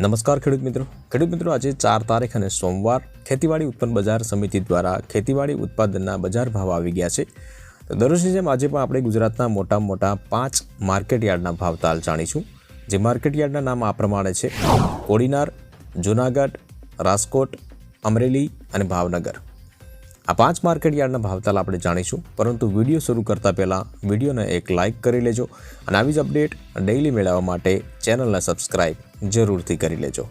નમસ્કાર ખેડૂત મિત્રો. ખેડૂત મિત્રો, આજે ચાર તારીખ અને સોમવાર ખેતીવાડી ઉત્પન્ન બજાર સમિતિ દ્વારા ખેતીવાડી ઉત્પાદનના બજાર ભાવ આવી ગયા છે. તો દરરોજની જેમ આજે પણ આપણે ગુજરાતના મોટા મોટા પાંચ માર્કેટ યાર્ડના ભાવ તાલ જાણીશું. જે માર્કેટ યાર્ડના નામ આ પ્રમાણે છે. કોડીનાર, જુનાગઢ, રાજકોટ, અમરેલી અને ભાવનગર. આ પાંચ માર્કેટ યાર્ડના ભાવતાલ આપણે જાણીશું. પરંતુ વીડિયો શરૂ કરતાં પહેલાં વિડીયોને એક લાઇક કરી લેજો અને આવી જ અપડેટ ડેઇલી મેળવવા માટે ચેનલને સબસ્ક્રાઇબ જરૂરથી કરી લેજો.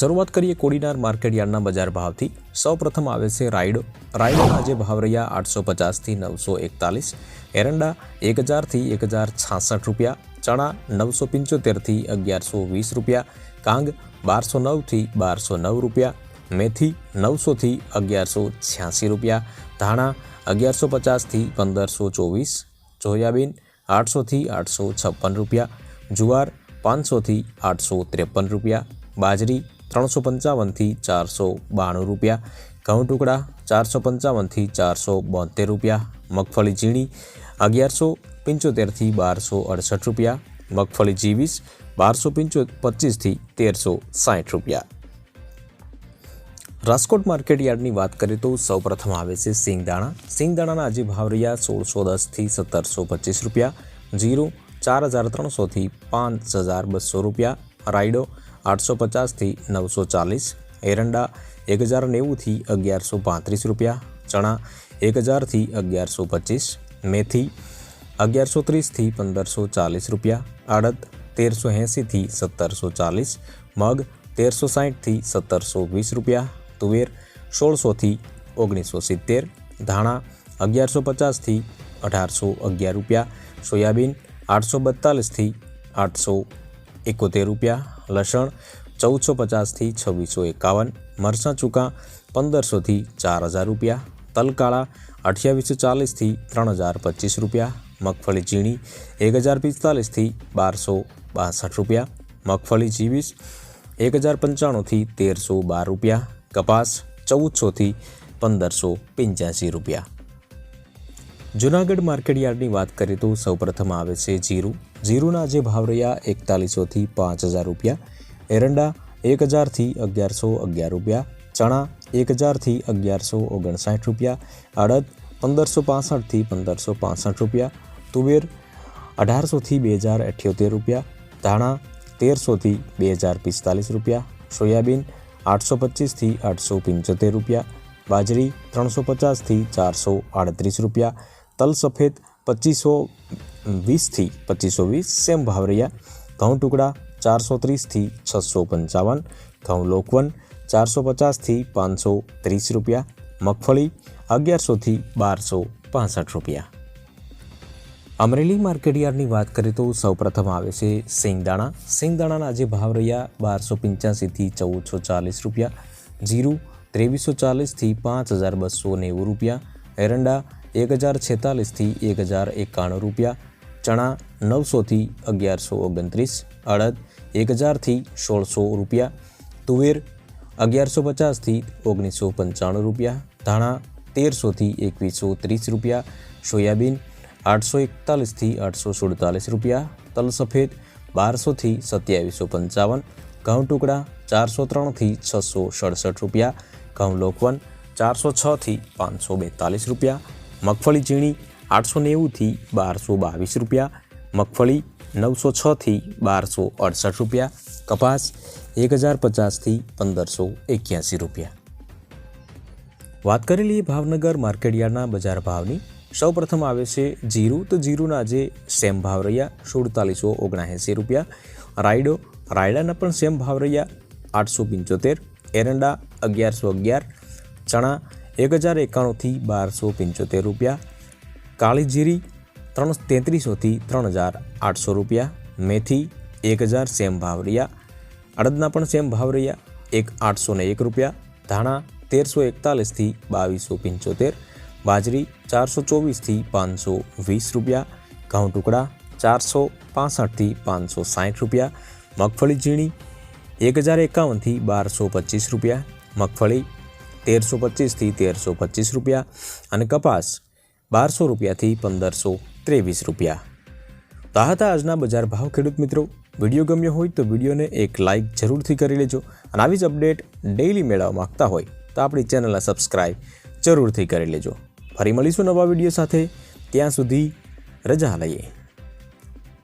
શરૂઆત કરીએ કોડીનાર માર્કેટ યાર્ડના બજાર ભાવથી. સૌપ્રથમ આવે છે રાયડો. રાયડોના આજે ભાવ રહ્યા આઠસો પચાસથી નવસો એકતાલીસ. એરંડા એક હજારથી એક હજાર છાસઠ રૂપિયા. ચણા નવસો પંચોતેરથી અગિયારસો વીસ રૂપિયા. કાંગ બારસો નવથી બારસો નવ રૂપિયા. મેથી નવસોથી અગિયારસો છ્યાસી રૂપિયા ધાણા અગિયારસો પચાસથી પંદરસો ચોવીસ સોયાબીન આઠસોથી આઠસો છપ્પન રૂપિયા જુવાર પાંચસોથી આઠસો ત્રેપન રૂપિયા બાજરી ત્રણસો પંચાવનથી ચારસો બાણું રૂપિયા ઘઉં ટુકડા ચારસો પંચાવનથી ચારસો બોતેર રૂપિયા મગફળી ઝીણી અગિયારસો પંચોતેરથી બારસો અડસઠ રૂપિયા મગફળી જીવીસ બારસો પંચો પચીસથી તેરસો સાઠ રૂપિયા રાજકોટ માર્કેટ યાર્ડની વાત કરીએ તો સૌપ્રથમ આવે છે સિંગદાણા સિંગદાણાના આજે ભાવ રહ્યા સોળસો દસથી સત્તરસો પચીસ રૂપિયા જીરું ચાર હજાર ત્રણસોથી પાંચ હજાર બસો રૂપિયા રાયડો આઠસો પચાસથી નવસો ચાલીસ એરંડા એક હજાર નેવુંથી અગિયારસો પાંત્રીસ રૂપિયા ચણા એક હજારથી અગિયારસો પચીસ મેથી અગિયારસો ત્રીસથી પંદરસો ચાલીસ રૂપિયા અડદ તેરસો એંસીથી સત્તરસો ચાલીસ મગ તેરસો સાહીઠથી સત્તરસો વીસ રૂપિયા તુવેર સોળસોથી ઓગણીસો સિત્તેર ધાણા અગિયારસો પચાસથી અઢારસો અગિયાર રૂપિયા સોયાબીન આઠસો બેતાલીસથી આઠસો એકોતેર રૂપિયા લસણ ચૌદસો પચાસથી છવ્વીસો એકાવન મરચાં ચૂકા પંદરસોથી ચાર હજાર રૂપિયા તલકાળા અઠ્યાવીસો ચાલીસથી ત્રણ હજાર પચીસ રૂપિયા મગફળી ઝીણી એક હજાર પિસ્તાલીસથી બારસો બાસઠ રૂપિયા મગફળી જીવીસ એક હજાર પંચાણુંથી તેરસો બાર રૂપિયા કપાસ ચૌદસોથી પંદરસો પંચ્યાસી રૂપિયા. જુનાગઢ માર્કેટ યાર્ડની વાત કરીએ તો સૌપ્રથમ આવે છે જીરું. જીરુના જે ભાવ રહ્યા એકતાલીસોથી પાંચ હજાર રૂપિયા. એરંડા એક હજારથી અગિયારસો અગિયાર રૂપિયા. ચણા એક હજારથી અગિયારસો ઓગણસાઠ રૂપિયા. અડદ પંદરસો પાસઠથી પંદરસો પાસઠ રૂપિયા. તુવેર અઢારસોથી બે હજાર અઠ્યોતેર રૂપિયા. ધાણા તેરસોથી બે હજાર પિસ્તાલીસ રૂપિયા. સોયાબીન આઠસો પચીસથી આઠસો પંચોતેર રૂપિયા બાજરી ત્રણસો પચાસથી ચારસો આડત્રીસ રૂપિયા તલ સફેદ પચીસો વીસથી પચીસો વીસ સેમ ભાવ રહ્યા ઘઉં ટુકડા ચારસો ત્રીસથી છસો પંચાવન ઘઉં લોકવન ચારસો પચાસથી પાંચસો ત્રીસ રૂપિયા મગફળી અગિયારસોથી બારસો પાસઠ રૂપિયા અમરેલી માર્કેટ યાર્ડની વાત કરીએ તો સૌપ્રથમ આવે છે સિંગદાણા સિંગદાણાના આજે ભાવ રહ્યા બારસો પંચ્યાસીથી ચૌદસો ચાલીસ રૂપિયા, જીરું ત્રેવીસો ચાલીસથી પાંચ હજાર બસો નેવું રૂપિયા, એરંડા એક હજાર છેતાલીસથી એક હજાર એકાણું રૂપિયા, ચણા નવસોથી અગિયારસો ઓગણત્રીસ, અડદ એક હજારથી સોળસો રૂપિયા, તુવેર અગિયારસો પચાસથી ઓગણીસો પંચાણું રૂપિયા, ધાણા તેરસોથી એકવીસો ત્રીસ રૂપિયા, સોયાબીન આઠસો એકતાલીસથી આઠસો સુડતાલીસ રૂપિયા તલ સફેદ બારસોથી સત્યાવીસો પંચાવન ઘઉં ટુકડા ચારસો ત્રણથી છસો સડસઠ રૂપિયા ઘઉં લોકવન ચારસો છથી પાંચસો બેતાલીસ રૂપિયા મગફળી ઝીણી આઠસો નેવુંથી બારસો બાવીસ રૂપિયા મગફળી નવસો છથી બારસો અડસઠ રૂપિયા કપાસ એક હજાર પચાસથી પંદરસો એક્યાસી રૂપિયા વાત કરી લઈએ ભાવનગર માર્કેટયાર્ડના બજાર ભાવની સૌપ્રથમ આવે છે જીરું. તો જીરુના આજે સેમ ભાવ રહ્યા સુડતાલીસો ઓગણએંસી રૂપિયા. રાયડો, રાયડાના પણ સેમ ભાવ રહ્યા આઠસો પંચોતેર. એરંડા અગિયારસો અગિયાર. ચણા એક હજાર એકાણુંથી બારસો પંચોતેર રૂપિયા. કાળી જીરી ત્રણ તેત્રીસોથી ત્રણ હજાર આઠસો રૂપિયા. મેથી એક હજાર સેમ ભાવ રહ્યા. અડદના પણ સેમ ભાવ રહ્યા એક આઠસો એક રૂપિયા. ધાણા તેરસો એકતાલીસથી બાવીસો પંચોતેર. બાજરી ચારસો ચોવીસથી પાંચસો વીસ રૂપિયા, ઘઉં ટુકડા ચારસો પાસઠથી પાંચસો સાઠ રૂપિયા, મગફળી ઝીણી એક હજાર એકાવનથી બારસો પચીસ રૂપિયા, મગફળી તેરસો પચીસથી તેરસો પચીસ રૂપિયા અને કપાસ બારસો રૂપિયાથી પંદરસો ત્રેવીસ રૂપિયા. તો આ હતા આજના બજાર ભાવ ખેડૂત મિત્રો. વીડિયો ગમ્યો હોય તો વિડીયોને એક લાઇક જરૂરથી કરી લેજો અને આવી જ અપડેટ ડેઇલી મેળવવા માગતા હોય તો આપણી ચેનલને સબસ્ક્રાઈબ જરૂરથી કરી લેજો. ફરી મળીશું નવા વીડિયો સાથે. ત્યાં સુધી રજા લઈએ.